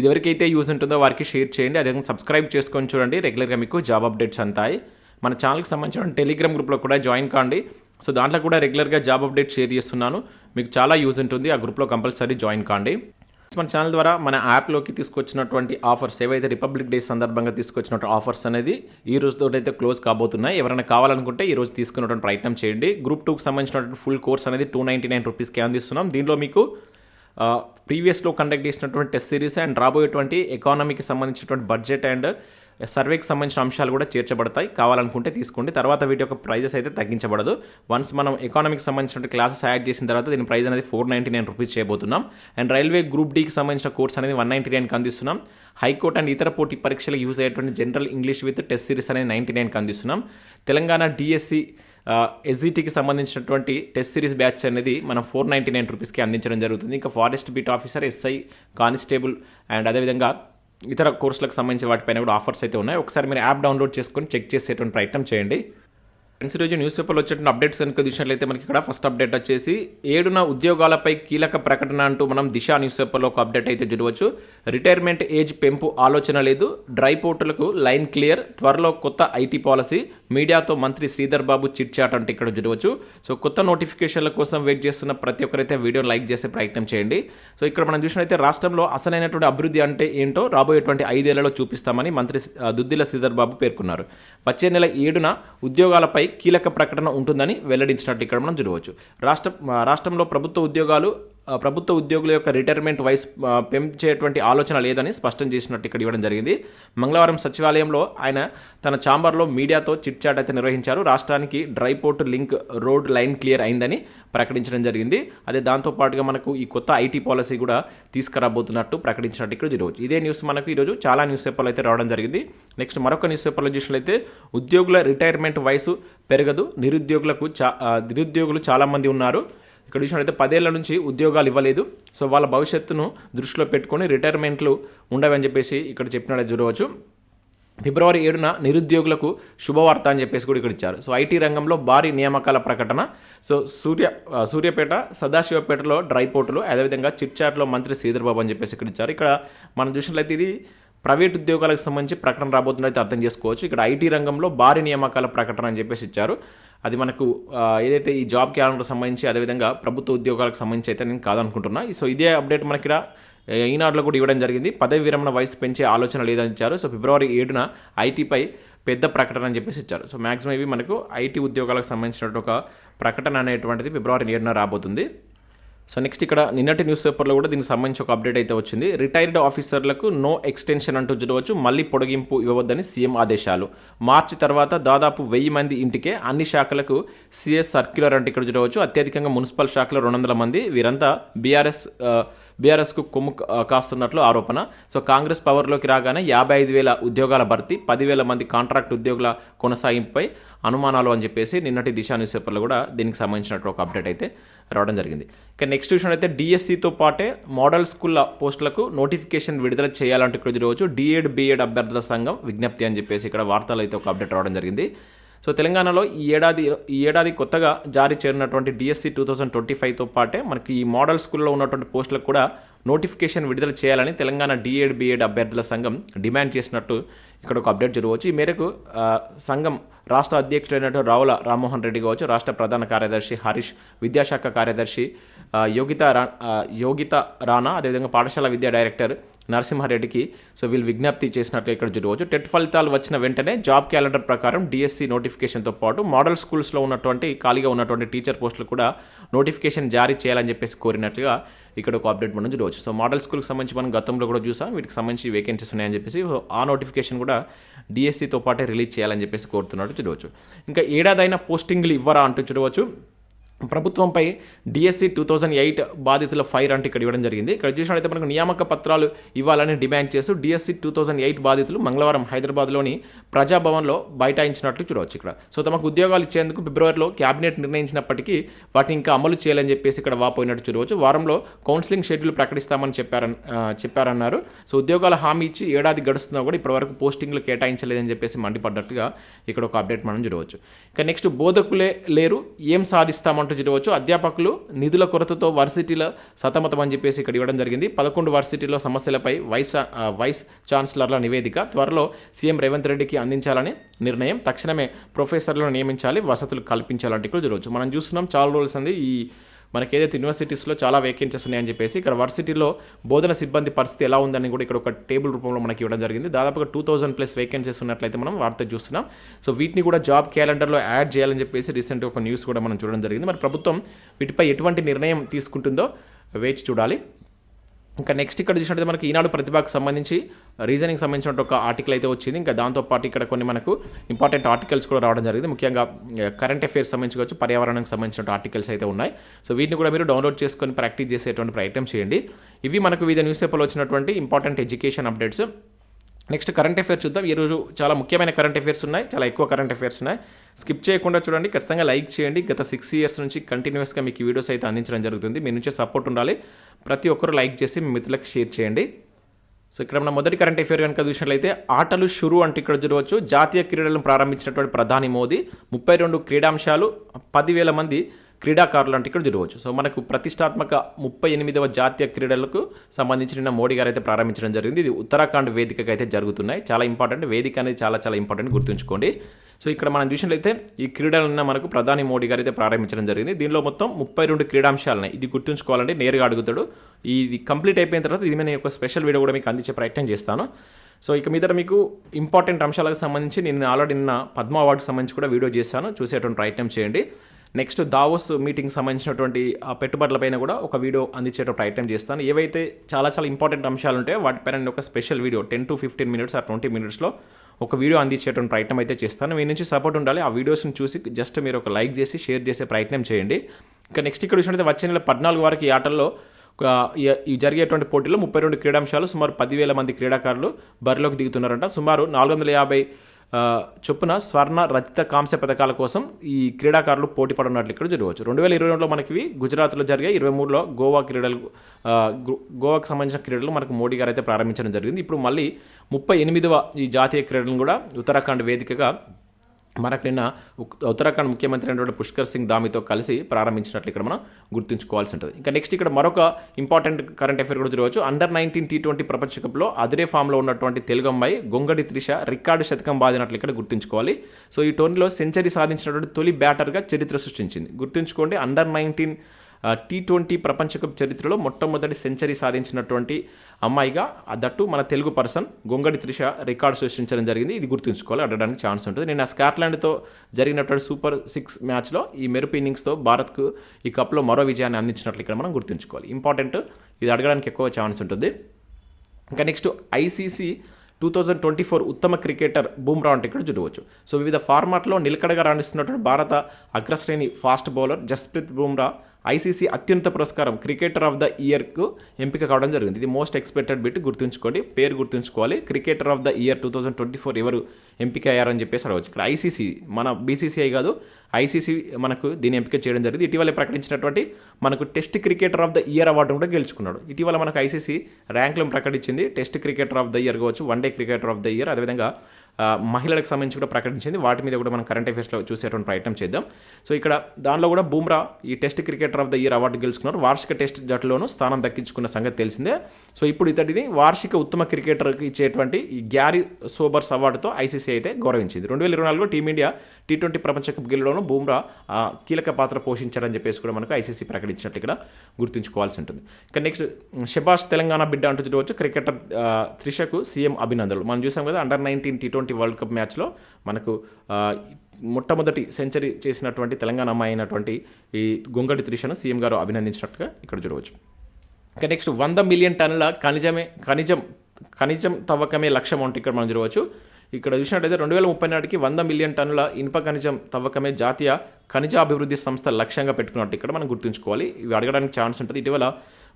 ఇదివరకైతే use ఉంటుందో వారికి share చేయండి. అదేవిధంగా సబ్స్క్రైబ్ చేసుకొని చూడండి. రెగ్యులర్గా మీకు జాబ్ అప్డేట్స్ అంతాయి. మన ఛానల్కి సంబంధించిన టెలిగ్రామ్ గ్రూప్లో కూడా జాయిన్ కాండి. సో దాంట్లో కూడా రెగ్యులర్గా జాబ్ అప్డేట్ షేర్ చేస్తున్నాను. మీకు చాలా యూజ్ ఉంటుంది. ఆ గ్రూప్లో కంపల్సరీ జాయిన్ కాండి. మన ఛానల్ ద్వారా మన యాప్లోకి తీసుకొచ్చినటువంటి ఆఫర్స్ ఏవైతే రిపబ్లిక్ డే సందర్భంగా తీసుకొచ్చినటువంటి ఆఫర్స్ అనేది ఈ రోజుతో అయితే క్లోజ్ కాబోతున్నాయి. ఎవరైనా కావాలనుకుంటే ఈ రోజు తీసుకున్నటువంటి ప్రయత్నం చేయండి. గ్రూప్ టూకి సంబంధించినటువంటి ఫుల్ కోర్స్ అనేది టూ నైంటీ నైన్ రూపీస్కి అందిస్తున్నాం. దీనిలో మీకు ప్రీవియస్లో కండక్ట్ చేసినటువంటి టెస్ట్ సిరీస్ అండ్ రాబోయేటువంటి ఎకానమీకి సంబంధించినటువంటి బడ్జెట్ అండ్ సర్వేకి సంబంధించిన అంశాలు కూడా చేర్చబడతాయి. కావాలనుకుంటే తీసుకోండి. తర్వాత వీటి యొక్క ప్రైజెస్ అయితే తగ్గించబడదు. వన్స్ మనం ఎకానమీకి సంబంధించిన క్లాసెస్ యాడ్ చేసిన తర్వాత దీని ప్రైస్ అనేది ఫోర్ నైంటీ నైన్ రూపీస్ చేయబోతున్నాం. అండ్ రైల్వే గ్రూప్ డీకి సంబంధించిన కోర్స్ అనేది వన్ నైంటీ నైన్కి అందిస్తున్నాం. హైకోర్టు అండ్ ఇతర పోటీ పరీక్షలకు యూజ్ అయ్యేటువంటి general English with test series అనేది నైంటీ నైన్కి అందిస్తున్నాం. తెలంగాణ డిఎస్సి ఎస్జీటీకి సంబంధించినటువంటి టెస్ట్ సిరీస్ బ్యాచ్ అనేది మనం ఫోర్ నైంటీ నైన్ రూపీస్కి అందించడం జరుగుతుంది. ఇంకా forest beat officer SI constable and అదేవిధంగా ఇతర కోర్సులకు సంబంధించి వాటిపైన కూడా ఆఫర్స్ అయితే ఉన్నాయి. ఒకసారి మీరు యాప్ డౌన్లోడ్ చేసుకొని చెక్ చేసేటువంటి ప్రయత్నం చేయండి. ఫ్రెండ్స్ ఈరోజు న్యూస్ పేపర్లో వచ్చేటువంటి అప్డేట్స్ కనుక చూసినట్లయితే మనకి ఇక్కడ ఫస్ట్ అప్డేట్ వచ్చేసి ఏడున ఉద్యోగాలపై కీలక ప్రకటన అంటూ మనం దిశ న్యూస్ పేపర్లో ఒక అప్డేట్ అయితే చూడవచ్చు. రిటైర్మెంట్ ఏజ్ పెంపు ఆలోచన లేదు. డ్రై పోర్టులకు లైన్ క్లియర్. త్వరలో కొత్త ఐటీ పాలసీ. మీడియాతో మంత్రి శ్రీధర్ బాబు చిట్ చాట్ అంటే ఇక్కడ చూడవచ్చు. సో కొత్త నోటిఫికేషన్ల కోసం వెయిట్ చేస్తున్న ప్రతి ఒక్కరైతే వీడియో లైక్ చేసే ప్రయత్నం చేయండి. సో ఇక్కడ మనం చూసినట్లయితే రాష్ట్రంలో అసలైనటువంటి అభివృద్ధి అంటే ఏంటో రాబోయేటువంటి ఐదేళ్ళలో చూపిస్తామని మంత్రి దుద్దిల శ్రీధర్ బాబు పేర్కొన్నారు. వచ్చే నెల ఏడున ఉద్యోగాలపై కీలక ప్రకటన ఉంటుందని వెల్లడించినట్టు ఇక్కడ మనం చూడవచ్చు. రాష్ట్ర రాష్ట్రంలో ప్రభుత్వ ఉద్యోగాలు ప్రభుత్వ ఉద్యోగుల యొక్క రిటైర్మెంట్ వయసు పెంచేటువంటి ఆలోచన లేదని స్పష్టం చేసినట్టు ఇక్కడ ఇవ్వడం జరిగింది. మంగళవారం సచివాలయంలో ఆయన తన ఛాంబర్లో మీడియాతో చిట్ చాట్ అయితే నిర్వహించారు. రాష్ట్రానికి dry port link road line clear అయిందని ప్రకటించడం జరిగింది. అదే దాంతో పాటుగా మనకు ఈ కొత్త ఐటీ పాలసీ కూడా తీసుకురాబోతున్నట్టు ప్రకటించినట్టు ఇక్కడ ఈరోజు ఇదే న్యూస్ మనకు ఈరోజు చాలా న్యూస్ పేపర్లు అయితే రావడం జరిగింది. నెక్స్ట్ మరొక న్యూస్ పేపర్లో చూసినట్లయితే ఉద్యోగుల రిటైర్మెంట్ వయసు పెరగదు. నిరుద్యోగులకు చా నిరుద్యోగులు చాలామంది ఉన్నారు. ఇక్కడ చూసినట్లయితే పదేళ్ళ నుంచి ఉద్యోగాలు ఇవ్వలేదు. సో వాళ్ళ భవిష్యత్తును దృష్టిలో పెట్టుకొని రిటైర్మెంట్లు ఉండవని చెప్పేసి ఇక్కడ చెప్పినట్టు చూడవచ్చు. ఫిబ్రవరి ఏడున నిరుద్యోగులకు శుభవార్త అని చెప్పేసి కూడా ఇక్కడ ఇచ్చారు. సో ఐటీ రంగంలో భారీ నియామకాల ప్రకటన. సో సూర్య సూర్యపేట సూర్యాపేట సదాశివపేటలో డ్రై పోర్టులు అదేవిధంగా చిట్చాట్లో మంత్రి శ్రీధర్బాబు అని చెప్పేసి ఇక్కడ ఇచ్చారు. ఇక్కడ మనం చూసినట్లయితే ఇది ప్రైవేట్ ఉద్యోగాలకు సంబంధించి ప్రకటన రాబోతుందైతే అర్థం చేసుకోవచ్చు. ఇక్కడ ఐటీ రంగంలో భారీ నియామకాల ప్రకటన అని చెప్పేసి ఇచ్చారు. అది మనకు ఏదైతే ఈ జాబ్ క్యాలెండర్ సంబంధించి అదేవిధంగా ప్రభుత్వ ఉద్యోగాలకు సంబంధించి అయితే నేను కాదనుకుంటున్నా. సో ఇదే అప్డేట్ మనకి ఇక్కడ ఈనాడులో కూడా ఇవ్వడం జరిగింది. పదవి విరమణ వయసు పెంచే ఆలోచన లేదని ఇచ్చారు. సో ఫిబ్రవరి ఏడున ఐటీపై పెద్ద ప్రకటన అని చెప్పేసి ఇచ్చారు. సో మ్యాక్సిమం ఇవి మనకు ఐటీ ఉద్యోగాలకు సంబంధించినటువంటి ఒక ప్రకటన అనేటువంటిది ఫిబ్రవరి ఏడున రాబోతుంది. సో నెక్స్ట్ ఇక్కడ నిన్నటి న్యూస్ పేపర్లో కూడా దీనికి సంబంధించి ఒక అప్డేట్ అయితే వచ్చింది. రిటైర్డ్ ఆఫీసర్లకు నో ఎక్స్టెన్షన్ అంటూ చూడవచ్చు మళ్ళీ పొడిగింపు ఇవ్వవద్దని సీఎం ఆదేశాలు. మార్చి తర్వాత దాదాపు వెయ్యి మంది ఇంటికే అన్ని శాఖలకు సిఎస్ సర్క్యులర్ అంటే ఇక్కడ చూడవచ్చు అత్యధికంగా మున్సిపల్ శాఖలో రెండు వందల మంది. వీరంతా బీఆర్ఎస్ బీఆర్ఎస్కు కొమ్ము కాస్తున్నట్లు ఆరోపణ. సో కాంగ్రెస్ పవర్లోకి రాగానే యాభై ఐదు వేల ఉద్యోగాల భర్తీ పదివేల మంది కాంట్రాక్ట్ ఉద్యోగుల కొనసాగింపుపై అనుమానాలు అని చెప్పేసి నిన్నటి దిశా న్యూస్ పేపర్లో కూడా దీనికి సంబంధించినట్టు ఒక అప్డేట్ అయితే రావడం జరిగింది. ఇక నెక్స్ట్ విషయం అయితే డిఎస్సితో పాటే మోడల్ స్కూల్ పోస్టులకు నోటిఫికేషన్ విడుదల చేయాలంటూ ఇక్కడ డిఎడ్ బిఎడ్ అభ్యర్థుల సంఘం విజ్ఞప్తి అని చెప్పేసి ఇక్కడ వార్తలు అయితే ఒక అప్డేట్ రావడం జరిగింది. సో తెలంగాణలో ఈ ఏడాది ఈ ఏడాది కొత్తగా జారీ చేరినటువంటి డిఎస్సి టూ థౌసండ్ ట్వంటీ ఫైవ్తో పాటే మనకి ఈ మోడల్ స్కూల్లో ఉన్నటువంటి పోస్టులకు కూడా నోటిఫికేషన్ విడుదల చేయాలని తెలంగాణ డిఎడ్ బిఎడ్ అభ్యర్థుల సంఘం డిమాండ్ చేసినట్టు ఇక్కడ ఒక అప్డేట్ జరగవచ్చు. ఈ మేరకు సంఘం రాష్ట్ర అధ్యక్షుడైనటువంటి రావుల రామ్మోహన్ రెడ్డి కావచ్చు రాష్ట్ర ప్రధాన కార్యదర్శి హరీష్ విద్యాశాఖ కార్యదర్శి యోగిత రా యోగిత రాణా అదేవిధంగా పాఠశాల విద్యా డైరెక్టర్ నరసింహారెడ్డికి. సో వీళ్ళు విజ్ఞప్తి చేసినట్లు ఇక్కడ చూడవచ్చు టెట్ ఫలితాలు వచ్చిన వెంటనే జాబ్ క్యాలెండర్ ప్రకారం డిఎస్సి నోటిఫికేషన్తో పాటు మోడల్ స్కూల్స్లో ఉన్నటువంటి ఖాళీగా ఉన్నటువంటి టీచర్ పోస్టులు కూడా నోటిఫికేషన్ జారీ చేయాలని చెప్పేసి కోరినట్లుగా ఇక్కడ ఒక అప్డేట్ మనం చూడవచ్చు సో మోడల్ స్కూల్కి సంబంధించి మనం గతంలో కూడా చూసాం. వీటికి సంబంధించి వేకెన్సీస్ ఉన్నాయని చెప్పేసి ఆ నోటిఫికేషన్ కూడా డిఎస్సితో పాటే రిలీజ్ చేయాలని చెప్పేసి కోరుతున్నట్టు చూడవచ్చు ఇంకా ఏడాదైనా పోస్టింగ్లు ఇవ్వరా అంటూ చూడవచ్చు ప్రభుత్వంపై డిఎస్సి టూ థౌజండ్ ఎయిట్ బాధితుల ఫైర్ అంటే ఇక్కడ ఇవ్వడం జరిగింది. ఇక్కడ చూసినట్లయితే మనకు నియామక పత్రాలు ఇవ్వాలని డిమాండ్ చేస్తూ డిఎస్సి టూ థౌజండ్ ఎయిట్ బాధితులు మంగళవారం హైదరాబాద్లోని ప్రజాభవన్లో బైఠాయించినట్లు చూడవచ్చు ఇక్కడ. సో తమకు ఉద్యోగాలు ఇచ్చేందుకు ఫిబ్రవరిలో క్యాబినెట్ నిర్ణయించినప్పటికీ వాటిని ఇంకా అమలు చేయాలని చెప్పేసి ఇక్కడ వాపోయినట్టు చూడవచ్చు. వారంలో కౌన్సిలింగ్ షెడ్యూల్ ప్రకటిస్తామని చెప్పారని చెప్పారన్నారు. సో ఉద్యోగాల హామీ ఇచ్చి ఏడాది గడుస్తున్నా కూడా ఇప్పటివరకు పోస్టింగ్లు కేటాయించలేదని చెప్పేసి మండిపడ్డట్టుగా ఇక్కడ ఒక అప్డేట్ మనం చూడవచ్చు. ఇక నెక్స్ట్ బోధకులే లేరు ఏం సాధిస్తామని సాధిస్తామంటూ చూడవచ్చు అధ్యాపకులు నిధుల కొరతతో వర్సిటీల సతమతం అని చెప్పేసి ఇక్కడ ఇవ్వడం జరిగింది. పదకొండు వర్సిటీలో సమస్యలపై వైస్ వైస్ ఛాన్సలర్ల నివేదిక త్వరలో సీఎం రేవంత్ రెడ్డికి అందించాలని నిర్ణయం. తక్షణమే ప్రొఫెసర్లను నియమించాలి వసతులు కల్పించాలంటే ఇక్కడ చూడవచ్చు మనం చూస్తున్నాం చాలా రోజులు ఈ మనకి ఏదైతే యూనివర్సిటీస్లో చాలా వేకెన్సీస్ ఉన్నాయని చెప్పేసి ఇక్కడ వర్సిటీలో బోధన సిబ్బంది పరిస్థితి ఎలా ఉందని కూడా ఇక్కడ ఒక టేబుల్ రూపంలో మనకి ఇవ్వడం జరిగింది. దాదాపుగా టూ థౌసండ్ ప్లస్ వేకెన్సీస్ ఉన్నట్లయితే మనం వార్త చూస్తున్నాం. సో వీటిని కూడా జాబ్ క్యాలెండర్లో యాడ్ చేయాలని చెప్పేసి రీసెంట్గా ఒక న్యూస్ కూడా మనం చూడడం జరిగింది. మరి ప్రభుత్వం వీటిపై ఎటువంటి నిర్ణయం తీసుకుంటుందో వేచి చూడాలి. ఇంకా నెక్స్ట్ ఇక్కడ చూసినట్లయితే మనకి ఈనాడు ప్రతిభకు సంబంధించి రీజనింగ్ సంబంధించిన ఒక ఆర్టికల్ అయితే వచ్చింది. ఇంకా దాంతోపాటు ఇక్కడ కొన్ని మనకు ఇంపార్టెంట్ ఆర్టికల్స్ కూడా రావడం జరిగింది. ముఖ్యంగా కరెంట్ అఫైర్స్ సంబంధించి కావచ్చు పర్యావరణానికి సంబంధించిన ఆర్టికల్స్ అయితే ఉన్నాయి. సో వీటిని కూడా మీరు డౌన్లోడ్ చేసుకొని ప్రాక్టీస్ చేసేటువంటి ప్రయత్నం చేయండి. ఇవి మనకు వివిధ న్యూస్ పేపర్లో వచ్చినటువంటి important education updates next current affairs చూద్దాం. ఈరోజు చాలా ముఖ్యమైన కరెంట్ అఫైర్స్ ఉన్నాయి. చాలా ఎక్కువ కరెంట్ అఫైర్స్ ఉన్నాయి. స్కిప్ చేయకుండా చూడండి. ఖచ్చితంగా లైక్ చేయండి. గత సిక్స్ ఇయర్స్ నుంచి కంటిన్యూస్గా మీకు వీడియోస్ అయితే అందించడం జరుగుతుంది. మీ నుంచి సపోర్ట్ ఉండాలి. ప్రతి ఒక్కరు లైక్ చేసి మీ మిత్రులకు షేర్ చేయండి. సో ఇక్కడ మన మొదటి కరెంట్ అఫేర్ కనుక చూసినట్లయితే ఆటలు షురు అంటే ఇక్కడ చూడవచ్చు. జాతీయ క్రీడలను ప్రారంభించినటువంటి ప్రధాని మోదీ ముప్పై రెండు క్రీడాంశాలు పదివేల మంది క్రీడాకారులు అంటే ఇక్కడ తిరగవచ్చు. సో మనకు ప్రతిష్టాత్మక ముప్పై ఎనిమిదవ జాతీయ క్రీడలకు సంబంధించి నిన్న మోడీ గారు అయితే ప్రారంభించడం జరిగింది. ఇది ఉత్తరాఖండ్ వేదికగా అయితే జరుగుతున్నాయి. చాలా ఇంపార్టెంట్. వేదిక అనేది చాలా చాలా ఇంపార్టెంట్ గుర్తుంచుకోండి. సో ఇక్కడ మనం చూసినట్లయితే ఈ క్రీడలను మనకు ప్రధాని మోడీ గారు అయితే ప్రారంభించడం జరిగింది. దీనిలో మొత్తం ముప్పై రెండు క్రీడాంశాలున్నాయి ఇది గుర్తుంచుకోవాలంటే నేరుగా అడుగుతాడు. ఇది కంప్లీట్ అయిపోయిన తర్వాత ఇది నేను ఒక స్పెషల్ వీడియో కూడా మీకు అందించే ప్రయత్నం చేస్తాను. సో ఇక మీద మీకు ఇంపార్టెంట్ అంశాలకు సంబంధించి నేను ఆల్రెడీ నిన్న పద్మ అవార్డుకి సంబంధించి కూడా వీడియో చేశాను. చూసేటువంటి ప్రయత్నం చేయండి. నెక్స్ట్ దావోస్ మీటింగ్ సంబంధించినటువంటి ఆ పెట్టుబడులపైన కూడా ఒక వీడియో అందించేట ప్రయత్నం చేస్తాను. ఏవైతే చాలా చాలా ఇంపార్టెంట్ అంశాలు ఉంటాయో వాటిపైన నేను ఒక special video ten to fifteen minutes ఆ ట్వంటీ మినిట్స్లో ఒక వీడియో అందించేటువంటి ప్రయత్నం అయితే చేస్తాను. మీ నుంచి సపోర్ట్ ఉండాలి. ఆ వీడియోస్ని చూసి జస్ట్ మీరు ఒక లైక్ చేసి షేర్ చేసే ప్రయత్నం చేయండి. ఇంకా నెక్స్ట్ ఇక్కడ చూసినట్లయితే వచ్చే నెల పద్నాలుగు వరకు ఈ ఆటల్లో ఈ- జరిగేటువంటి పోటీలో ముప్పై రెండు క్రీడాంశాలు సుమారు పదివేల మంది క్రీడాకారులు బరిలోకి దిగుతున్నారంట. సుమారు నాలుగు వందల యాభై చొప్పున స్వర్ణ రచిత కాంస్య పథకాల కోసం ఈ క్రీడాకారులు పోటీ పడున్నట్లు ఇక్కడ చూడవచ్చు రెండు వేల ఇరవై రెండులో మనకి గుజరాత్లో జరిగే ఇరవై మూడులో గోవా క్రీడలు గోవాకు సంబంధించిన క్రీడలు మనకు మోడీ గారు అయితే ప్రారంభించడం జరిగింది. ఇప్పుడు మళ్ళీ ముప్పై ఎనిమిదవ ఈ జాతీయ క్రీడలను కూడా ఉత్తరాఖండ్ వేదికగా మనకు నిన్న ఉత్తరాఖండ్ ముఖ్యమంత్రి అయినటువంటి పుష్కర్ సింగ్ దామితో కలిసి ప్రారంభించినట్లు ఇక్కడ మనం గుర్తుంచుకోవాల్సి ఉంటుంది. ఇంకా నెక్స్ట్ ఇక్కడ మరొక ఇంపార్టెంట్ కరెంట్ అఫేర్ కూడా చూడవచ్చు అండర్ నైన్టీన్ టీ ట్వంటీ ప్రపంచ కప్లో అదిరే ఫామ్లో ఉన్నటువంటి తెలుగు అమ్మాయి గొంగడి త్రిష రికార్డు శతకం బాదినట్లు ఇక్కడ గుర్తుంచుకోవాలి. సో ఈ టోర్నీలో సెంచరీ సాధించినటువంటి తొలి బ్యాటర్గా చరిత్ర సృష్టించింది. గుర్తుంచుకోండి అండర్ నైన్టీన్ టీ ట్వంటీ ప్రపంచ కప్ చరిత్రలో మొట్టమొదటి సెంచరీ సాధించినటువంటి అమ్మాయిగా ఆ దట్టు మన తెలుగు పర్సన్ గొంగడి త్రిష రికార్డు సృష్టించడం జరిగింది. ఇది గుర్తుంచుకోవాలి అడగడానికి ఛాన్స్ ఉంటుంది. నేను స్కాట్లాండ్తో జరిగినటువంటి సూపర్ సిక్స్ మ్యాచ్లో ఈ మెరుపు ఇన్నింగ్స్తో భారత్కు ఈ కప్లో మరో విజయాన్ని అందించినట్లు ఇక్కడ మనం గుర్తుంచుకోవాలి. ఇంపార్టెంట్ ఇది అడగడానికి ఎక్కువ ఛాన్స్ ఉంటుంది. ఇంకా next ICC two thousand twenty four ఉత్తమ క్రికెటర్ బూమ్రా అంటే ఇక్కడ చూడవచ్చు. సో వివిధ ఫార్మాట్లో నిలకడగా రాణిస్తున్నటువంటి భారత అగ్రశ్రేణి fast bowler Jasprit Bumrah ICC అత్యున్నత పురస్కారం క్రికెటర్ ఆఫ్ ద ఇయర్కు ఎంపిక కావడం జరిగింది. ఇది మోస్ట్ ఎక్స్పెక్టెడ్ బిట్ గుర్తుంచుకోండి. పేరు గుర్తుంచుకోవాలి. Cricketer of the year two thousand twenty four ఎవరు ఎంపిక అయ్యారని చెప్పేసి అడగవచ్చు. ఇక్కడ ఐసీసీ మన బీసీసీఐ కాదు ఐసీసీ మనకు దీని ఎంపిక చేయడం జరిగింది. ఇటీవల ప్రకటించినటువంటి మనకు test cricketer of the year award కూడా గెలుచుకున్నాడు. ఇటీవల మనకు ఐసీసీ ర్యాంకులను ప్రకటించింది. Test cricketer of the year కావచ్చు one day cricketer of the year. అదేవిధంగా మహిళలకు సంబంధించి కూడా ప్రకటించింది. వాటి మీద కూడా మనం కరెంట్ అఫేర్స్లో చూసేటువంటి ప్రయత్నం చేద్దాం. సో ఇక్కడ దానిలో కూడా బూమ్రా ఈ test cricketer of the year award గెలుచుకున్నారు. వార్షిక టెస్ట్ జట్టులోనూ స్థానం దక్కించుకున్న సంగతి తెలిసిందే. సో ఇప్పుడు ఇతడిని వార్షిక ఉత్తమ క్రికెటర్కి ఇచ్చేటువంటి ఈ గ్యారీ సోబర్స్ అవార్డుతో ఐసీసీ అయితే గౌరవించింది. రెండు వేల ఇరవై నాలుగులో టీమిండియా టీ ట్వంటీ ప్రపంచ కప్ గెలవడంలో బూమ్రా కీలక పాత్ర పోషించారని చెప్పేసి కూడా మనకు ఐసీసీ ప్రకటించినట్టు ఇక్కడ గుర్తుంచుకోవాల్సి ఉంటుంది. ఇక నెక్స్ట్ షబాష్ తెలంగాణ బిడ్డ అంటూ చూడవచ్చు క్రికెటర్ త్రిషకు సీఎం అభినందనలు. మనం చూసాం కదా under nineteen T twenty world cup మ్యాచ్లో మనకు మొట్టమొదటి సెంచరీ చేసినటువంటి తెలంగాణ అమ్మాయి అయినటువంటి ఈ గొంగటి త్రిషను సీఎం గారు అభినందించినట్టుగా ఇక్కడ చూడవచ్చు. ఇక నెక్స్ట్ వంద మిలియన్ టన్నుల ఖనిజమే ఖనిజం ఖనిజం తవ్వకమే లక్ష్యం అంటే ఇక్కడ మనం చూడవచ్చు. ఇక్కడ చూసినట్టయితే రెండు వేల ముప్పై నాటికి వంద మిలియన్ టన్నుల ఇనుప ఖనిజం తవ్వకమే జాతీయ ఖనిజాభివృద్ధి సంస్థ లక్ష్యంగా పెట్టుకున్నట్టు ఇక్కడ మనం గుర్తుంచుకోవాలి. ఇవి అడగడానికి ఛాన్స్ ఉంటుంది. ఇటీవల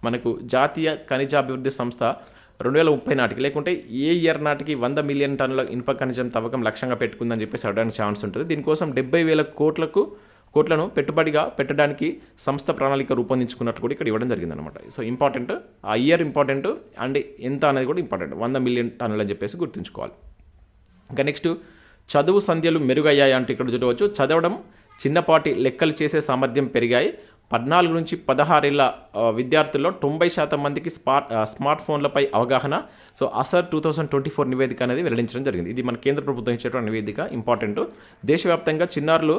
మనకు జాతీయ ఖనిజాభివృద్ధి సంస్థ రెండు వేల ముప్పై నాటికి లేకుంటే ఏ ఇయర్ నాటికి వంద మిలియన్ టన్నుల ఇనుప ఖనిజం తవ్వకం లక్ష్యంగా పెట్టుకుందని చెప్పేసి అడగడానికి ఛాన్స్ ఉంటుంది. దీనికోసం డెబ్బై వేల కోట్లకు కోట్లను పెట్టుబడిగా పెట్టడానికి సంస్థ ప్రణాళిక రూపొందించుకున్నట్టు కూడా ఇక్కడ ఇవ్వడం జరిగిందనమాట సో ఇంపార్టెంట్ ఆ ఇయర్ ఇంపార్టెంట్ అండ్ ఎంత అనేది కూడా ఇంపార్టెంట్. వంద మిలియన్ టన్నులు అని చెప్పేసి గుర్తుంచుకోవాలి. ఇంకా నెక్స్ట్ చదువు సంధ్యలు మెరుగయ్యాయి అంటే ఇక్కడ చూడవచ్చు. చదవడం చిన్నపాటి లెక్కలు చేసే సామర్థ్యం పెరిగాయి. పద్నాలుగు నుంచి పదహారేళ్ళ విద్యార్థుల్లో తొంభై శాతం మందికి స్మార్ట్ స్మార్ట్ ఫోన్లపై అవగాహన so ASER two thousand twenty four నివేదిక అనేది వెల్లడించడం జరిగింది. ఇది మన కేంద్ర ప్రభుత్వం ఇచ్చేటువంటి నివేదిక ఇంపార్టెంట్ దేశవ్యాప్తంగా చిన్నారులు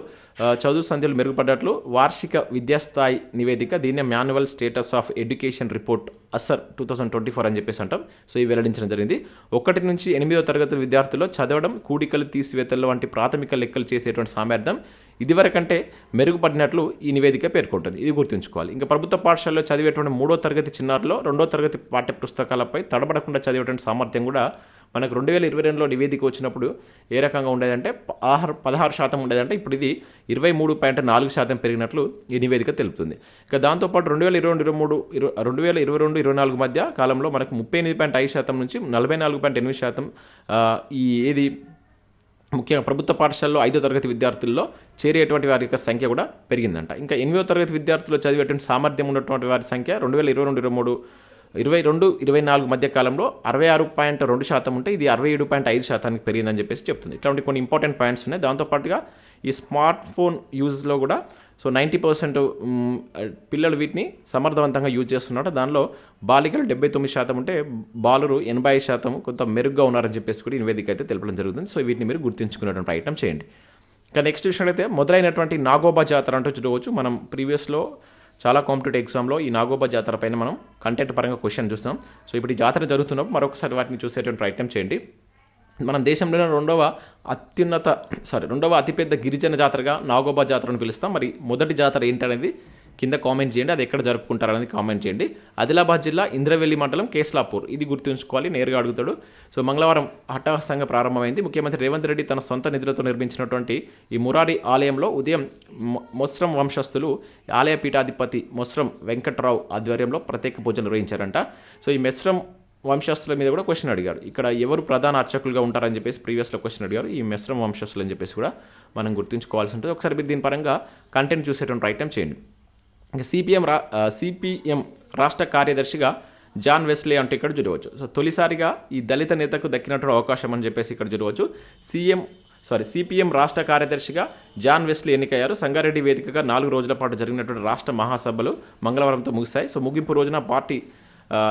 చదువు సంధ్యలు మెరుగుపడ్డట్లు వార్షిక విద్యాస్థాయి నివేదిక దీన్ని annual status of education report ASER two thousand twenty four అని చెప్పేసి అంటాం. సో ఇవి వెల్లడించడం జరిగింది. ఒకటి నుంచి ఎనిమిదో తరగతి విద్యార్థుల్లో చదవడం కూడికలు తీసివేతలు వంటి ప్రాథమిక లెక్కలు చేసేటువంటి సామర్థ్యం ఇదివరకంటే మెరుగుపడినట్లు ఈ నివేదిక పేర్కొంటుంది. ఇది గుర్తుంచుకోవాలి. ఇంకా ప్రభుత్వ పాఠశాలలో చదివేటువంటి మూడో తరగతి చిన్నారులో రెండో తరగతి పాఠ్య పుస్తకాలపై తడబడకుండా చదివేటువంటి సామర్థ్యం కూడా మనకు రెండు వేల ఇరవై రెండులో నివేదిక వచ్చినప్పుడు ఏ రకంగా ఉండేదంటే పదహారు పదహారు శాతం ఉండేదంటే ఇప్పుడు ఇది ఇరవై మూడు పాయింట్ నాలుగు శాతం పెరిగినట్లు ఈ నివేదిక తెలుపుతుంది. ఇక దాంతోపాటు రెండు వేల ఇరవై రెండు ఇరవై మూడు ఇరవై రెండు వేల ఇరవై రెండు ఇరవై నాలుగు మధ్య కాలంలో మనకు ముప్పై ఎనిమిది పాయింట్ ఐదు శాతం నుంచి నలభై నాలుగు పాయింట్ ఎనిమిది శాతం ఈ ఏది ముఖ్యంగా ప్రభుత్వ పాఠశాలలో ఐదో తరగతి విద్యార్థుల్లో చేరేటువంటి వారి యొక్క సంఖ్య కూడా పెరిగిందంట. ఇంకా ఎనిమిదో తరగతి విద్యార్థులు చదివేటువంటి సామర్థ్యం ఉన్నటువంటి వారి సంఖ్య రెండు వేల ఇరవై రెండు ఇరవై మూడు ఇరవై రెండు ఇరవై నాలుగు మధ్య కాలంలో అరవై ఆరు పాయింట్ రెండు శాతం ఉంటే ఇది అరవై ఏడు పాయింట్ ఐదు శాతానికి పెరిగిందని చెప్పేసి చెప్తుంది. ఇట్లాంటి కొన్ని ఇంపార్టెంట్ పాయింట్స్ ఉన్నాయి. దాంతోపాటుగా ఈ స్మార్ట్ ఫోన్ యూజ్లో కూడా సో నైంటీ పర్సెంట్ పిల్లలు వీటిని సమర్థవంతంగా యూజ్ చేస్తున్నారు. దానిలో బాలికలు డెబ్బై తొమ్మిది శాతం ఉంటే బాలురు ఎనభై ఐదు శాతం కొంత మెరుగ్గా ఉన్నారని చెప్పేసి కూడా ఈ నివేదిక అయితే తెలపడం జరుగుతుంది. సో వీటిని మీరు గుర్తుంచుకునేటువంటి ప్రయత్నం చేయండి. ఇంకా నెక్స్ట్ విషయంలో అయితే మొదలైనటువంటి నాగోబా జాతర అంటూ చూడవచ్చు. మనం ప్రీవియస్లో చాలా కాంపిటేటివ్ ఎగ్జామ్లో ఈ నాగోబా జాతర పైన మనం కంటెంట్ పరంగా క్వశ్చన్ చూస్తాం సో ఇప్పుడు ఈ జాతర జరుగుతున్నప్పుడు మరొకసారి వాటిని చూసేటువంటి ప్రయత్నం చేయండి. మన దేశంలోనే రెండవ అత్యున్నత సారీ రెండవ అతిపెద్ద గిరిజన జాతరగా నాగోబా జాతరను పిలుస్తాం. మరి మొదటి జాతర ఏంటనేది కింద కామెంట్ చేయండి అది ఎక్కడ జరుపుకుంటారు అనేది కామెంట్ చేయండి. ఆదిలాబాద్ జిల్లా ఇంద్రవెల్లి మండలం కేస్లాపూర్. ఇది గుర్తుంచుకోవాలి నేరుగా అడుగుతాడు. సో మంగళవారం హఠాత్సంగా ప్రారంభమైంది. ముఖ్యమంత్రి రేవంత్ రెడ్డి తన సొంత నిధులతో నిర్మించినటువంటి ఈ మురారి ఆలయంలో ఉదయం మొస్రం వంశస్థులు ఆలయ పీఠాధిపతి మొస్రం వెంకట్రావు ఆధ్వర్యంలో ప్రత్యేక పూజ నిర్వహించారంట. సో ఈ మెస్రం వంశస్థుల మీద కూడా క్వశ్చన్ అడిగారు. ఇక్కడ ఎవరు ప్రధాన అర్చకులుగా ఉంటారని చెప్పేసి ప్రీవియస్లో క్వశ్చన్ అడిగారు. ఈ మెస్రం వంశస్థులు అని చెప్పేసి కూడా మనం గుర్తుంచుకోవాల్సి ఉంటుంది. ఒకసారి మీరు దీని పరంగా కంటెంట్ చూసేటువంటి ప్రయత్నం చేయండి. ఇంకా సిపిఎం రా సిపిఎం రాష్ట్ర కార్యదర్శిగా జాన్ వెస్లే అంటే ఇక్కడ చూడవచ్చు. సో తొలిసారిగా ఈ దళిత నేతకు దక్కినటువంటి అవకాశం అని చెప్పేసి ఇక్కడ చూడవచ్చు. సీఎం సారీ సిపిఎం రాష్ట్ర కార్యదర్శిగా జాన్ వెస్లీ ఎన్నికయ్యారు. సంగారెడ్డి వేదికగా నాలుగు రోజుల పాటు జరిగినటువంటి రాష్ట్ర మహాసభలు మంగళవారంతో ముగిశాయి. సో ముగింపు రోజున పార్టీ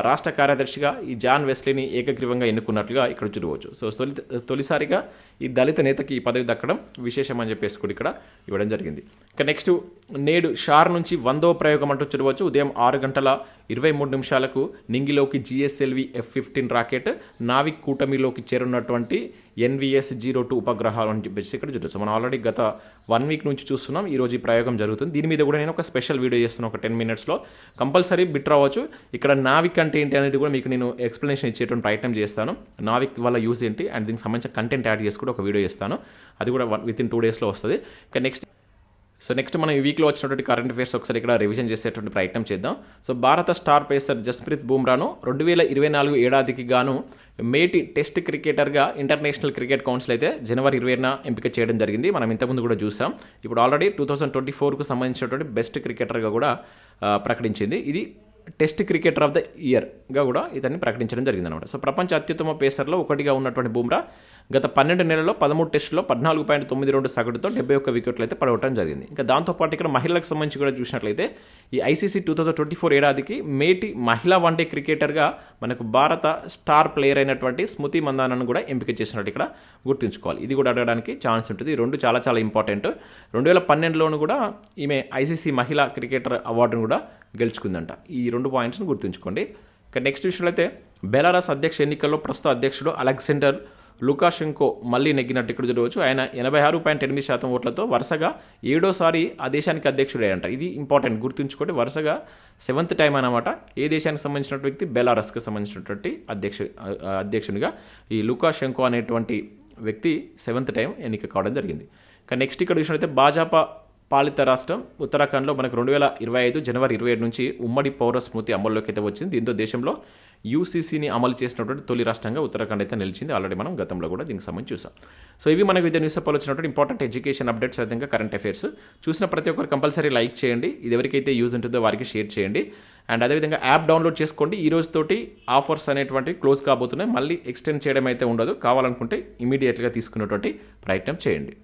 రాష్ట్ర కార్యదర్శిగా ఈ జాన్ వెస్లీని ఏకగ్రీవంగా ఎన్నుకున్నట్లుగా ఇక్కడ చూడవచ్చు. సో తొలి తొలిసారిగా ఈ దళిత నేతకి ఈ పదవి దక్కడం విశేషం అని చెప్పేసి కూడా ఇక్కడ ఇవ్వడం జరిగింది. ఇక నెక్స్ట్ నేడు షార్ నుంచి వందో ప్రయోగం అంటూ చూడవచ్చు. ఉదయం ఆరు గంటల ఇరవై మూడు నిమిషాలకు నింగిలోకి GSLV F fifteen rocket NavIC కూటమిలోకి చేరున్నటువంటి ఎన్విఎస్ జీరో టూ ఉపగ్రహాలు అని చెప్పేసి ఇక్కడ చూడవచ్చు మనం ఆల్రెడీ గత వన్ వీక్ నుంచి చూస్తున్నాం. ఈరోజు ఈ ప్రయోగం జరుగుతుంది. దీని మీద కూడా నేను ఒక స్పెషల్ వీడియో చేస్తున్నాను ఒక టెన్ మినిట్స్లో కంపల్సరీ బిట్ రావచ్చు. ఇక్కడ నావిక్ అంటే ఏంటి అనేది కూడా మీకు నేను ఎక్స్ప్లెనేషన్ ఇచ్చేటువంటి ప్రయత్నం చేస్తాను. నావిక్ వల్ల యూజ్ ఏంటి? అండ్ దీనికి సంబంధించిన కంటెంట్ యాడ్ చేసి కూడా ఒక వీడియో చేస్తాను. అది కూడా వన్ విత్ ఇన్ టూ డేస్లో వస్తుంది. ఇక నెక్స్ట్ సో నెక్స్ట్ మనం ఈ వీక్లో వచ్చినటువంటి కరెంట్ అఫేర్స్ ఒకసారి ఇక్కడ రివిజన్ చేసేటువంటి ప్రయత్నం చేద్దాం. సో భారత స్టార్ పేసర్ జస్ప్రీత్ బుమ్రాను రెండు వేల ఇరవై నాలుగు ఏడాదికి గాను మేటి టెస్ట్ క్రికెటర్గా ఇంటర్నేషనల్ క్రికెట్ కౌన్సిల్ అయితే జనవరి ఇరవైన ఎంపిక చేయడం జరిగింది. మనం ఇంతకుముందు కూడా చూసాం. ఇప్పుడు ఆల్రెడీ టూ థౌసండ్ ట్వంటీ ఫోర్కు సంబంధించినటువంటి బెస్ట్ క్రికెటర్గా కూడా ప్రకటించింది. ఇది టెస్ట్ క్రికెటర్ ఆఫ్ ద ఇయర్గా కూడా ఇతన్ని ప్రకటించడం జరిగిందనమాట సో ప్రపంచ అత్యుత్తమ పేసర్లో ఒకటిగా ఉన్నటువంటి బుమ్రా గత పన్నెండు నెలల్లో పదమూడు టెస్టులో పద్నాలుగు పాయింట్ తొమ్మిది రెండు సగటుతో డెబ్బై ఒక్క వికెట్లు అయితే పడవటం జరిగింది. ఇంకా దాంతోపాటు ఇక్కడ మహిళలకు సంబంధించి కూడా చూసినట్లయితే ఈ ICC two thousand twenty four ఏడాదికి మేటి మహిళా వన్డే క్రికెటర్గా మనకు భారత స్టార్ ప్లేయర్ అయినటువంటి స్మృతి మందానను కూడా ఎంపిక చేసినట్టు ఇక్కడ గుర్తుంచుకోవాలి. ఇది కూడా అడగడానికి ఛాన్స్ ఉంటుంది. ఈ రెండు చాలా చాలా ఇంపార్టెంట్. రెండు వేల పన్నెండులోను కూడా ఈమె ఐసీసీ మహిళా క్రికెటర్ అవార్డును కూడా గెలుచుకుందంట. ఈ రెండు పాయింట్స్ను గుర్తుంచుకోండి. ఇక నెక్స్ట్ విషయంలో అయితే బెలారస్ అధ్యక్ష ఎన్నికల్లో ప్రస్తుత అధ్యక్షుడు అలెగ్జాండర్ లుకాషెంకో మళ్ళీ నెగ్గినట్టు ఇక్కడ చూడవచ్చు. ఆయన ఎనభై ఆరు పాయింట్ ఎనిమిది శాతం ఓట్లతో వరుసగా ఏడోసారి ఆ దేశానికి అధ్యక్షుడయ్యంట ఇది ఇంపార్టెంట్ గుర్తుంచుకోండి. వరుసగా సెవెంత్ టైం అనమాట ఏ దేశానికి సంబంధించిన వ్యక్తి? బెలారస్కి సంబంధించినటువంటి అధ్యక్షు అధ్యక్షునిగా ఈ లుకాషెంకో అనేటువంటి వ్యక్తి సెవెంత్ టైం ఎన్నిక కావడం జరిగింది. కానీ నెక్స్ట్ ఇక్కడ చూసినట్లయితే భాజపా పాలిత రాష్ట్రం ఉత్తరాఖండ్లో మనకు రెండు వేల ఇరవై ఐదు జనవరి ఇరవై ఏడు నుంచి ఉమ్మడి పౌర స్మృతి అమల్లోకి అయితే వచ్చింది. దీంతో దేశంలో యూసీసీని అమలు చేసినటువంటి తొలి రాష్ట్రంగా ఉత్తరాఖండ్ అయితే నిలిచింది. ఆల్రెడీ మనం గతంలో కూడా దీనికి సంబంధించి చూసాం. సో ఇవి మనకు విద్య న్యూస్ పేపర్లో వచ్చినటువంటి ఇంపార్టెంట్ ఎడ్యుకేషన్ అప్డేట్స్ విధంగా కరెంట్ అఫైర్స్ చూసిన ప్రతి ఒక్కరు కంపల్సరీ లైక్ చేయండి. ఇది ఎవరికైతే యూజ్ ఉంటుందో వారికి షేర్ చేయండి. అండ్ అదేవిధంగా యాప్ డౌన్లోడ్ చేసుకోండి. ఈ రోజుతోటి ఆఫర్స్ అనేటువంటి క్లోజ్ కాబోతున్నాయి. మళ్ళీ ఎక్స్టెండ్ చేయడం అయితే ఉండదు. కావాలనుకుంటే ఇమీడియట్గా తీసుకునేటువంటి ప్రయత్నం చేయండి.